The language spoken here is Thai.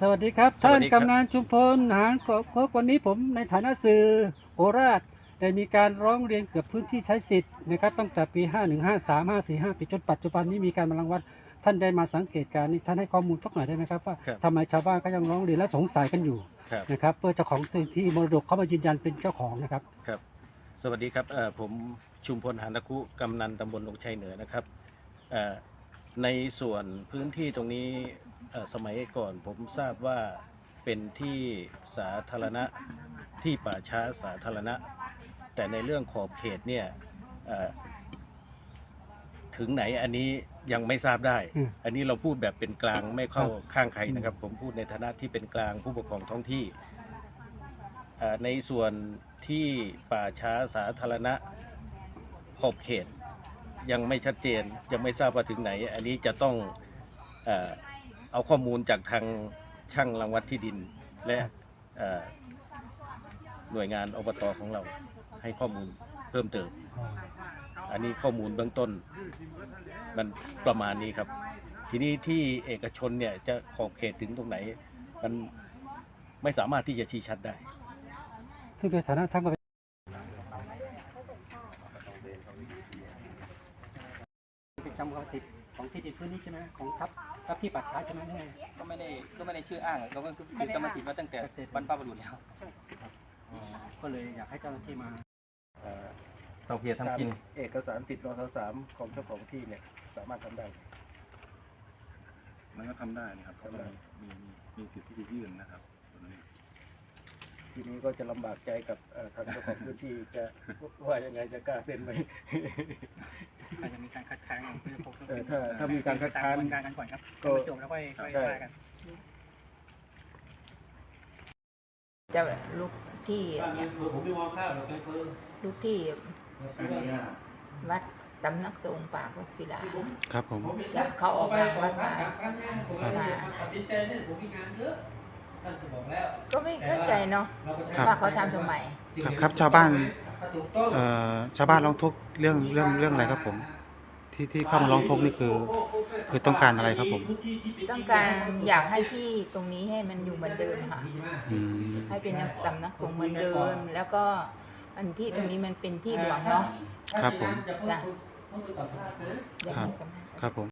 สวัสดีครับสวัท่าสนดีครับกำนันชุมพลหารกบวันนี้ผมในฐานะสื่อโคราชได้มีการร้องเรียนเกือบพื้นที่ใช้สิทธิ์นะครับตั้งแต่ปี 5 1 5 3 5 4 5ปีจนปัจจุบันนี้มีการมารังวัดท่านได้มาสังเกตการณ์นี้ท่านให้ข้อมูลสักหน่อยได้ไหมครับว่าครับทำไมชาวบ้านก็ยังร้องเรียนและสงสัยกันอยู่ ครับนะครับเพื่อเจ้าของที่มรดกเขามายืนยันเป็นเจ้าของนะครับ ครับ สวัสดีครับเอ่อผมชุมพลหานะคุกำนันตำบลลงชัยเหนือนะครับเอ่อในส่วนพื้นที่ตรงนี้เอ่อสมัยก่อนผมทราบว่าเป็นที่สาธารณะที่ป่าช้าสาธารณะ แต่ในเรื่องขอบเขตเนี่ยเอ่อ ถึงไหนอันนี้ยังไม่ทราบได้ อืม อันนี้เราพูดแบบเป็นกลางไม่เข้าครับข้างใครนะครับ ผมพูดในฐานะที่เป็นกลางผู้ปกครองท้องที่เอ่อในส่วนที่ป่าช้าสาธารณะขอบเขต ยังไม่ชัดเจนยังไม่ทราบว่าถึงไหน อันนี้จะต้องเอ่อเอาข้อมูลจากทางช่างรังวัดที่ดิน และเอ่อหน่วยงานอบตของเราให้ข้อมูลเพิ่มเติม อันนี้ข้อมูลเบื้องต้น มันประมาณนี้ครับ ทีนี้ที่เอกชนเนี่ยจะขอบเขตถึงตรงไหน มันไม่สามารถที่จะชี้ชัดได้ ซึ่งในฐานะท่านก็เป็นเป็นจำกรรมสิทธิ์ของที่ดินพื้นนี้ใช่ไหมของทับทับที่ป่าช้าใช่ไหมนี่ไงก็ไม่ได้ก็ไม่ได้ชื่ออ้างเราก็คือกรรมสิทธิ์มาตั้งแต่บรรพบุรุษแล้วก็เลยอยากให้เจ้าหน้าที่มา เอ่อเตาเพียทำกิน ตามเอกสารสิทธิ์รสสามของเจ้าของที่เนี่ย สามารถทำได้ มันก็ทำได้นะครับเพราะทำได้มันมีมีสิทธิ์ที่จะยื่นนะครับตรงนี้ทีนี้ก็จะลำบากใจกับเอ่อทางเจ้าของพื้นที่จะว่ายังไงจะกล้าเซ็นไหม อาจจะมีการคัดค้านอย่างที่ผมเออถ้าถ้ามีการคัดค้าน ตมกระบวนการกันก่อนครับก็จบแล้วค่อยค่อยใช่ว่ากัน จะลูกที่เนี่ยผมไม่ม องข้าวหรอกเป็นเพื่อลูกที่วัดสำนักสงฆ์ป่ากุศิลา ครับผม อยากเขาออกจากวัดมาตัดสินใจเนี่ยผมมีงานเยอะท่านก็บอกแล้ว ก็ไม่เข้าใจเนาะครับ ว่าเขาทำทำไม ครับครับชาวบ้านเอ่อชาวบ้านร้องทุกข์เรื่องเรื่องเรื่องอะไรครับผม ที่ที่เข้ามาร้องทุกข์นี่คือ คือต้องการอะไรครับผม ต้องการอยากให้ที่ตรงนี้ให้มันอยู่เหมือนเดิมค่ะ อืมให้เป็นสำนักสงฆ์เหมือนเดิม แล้วก็ อันที่ตรงนี้มันเป็นที่หลวงเนาะครับผม จ้ะอยากครัให้บสำนักครับผม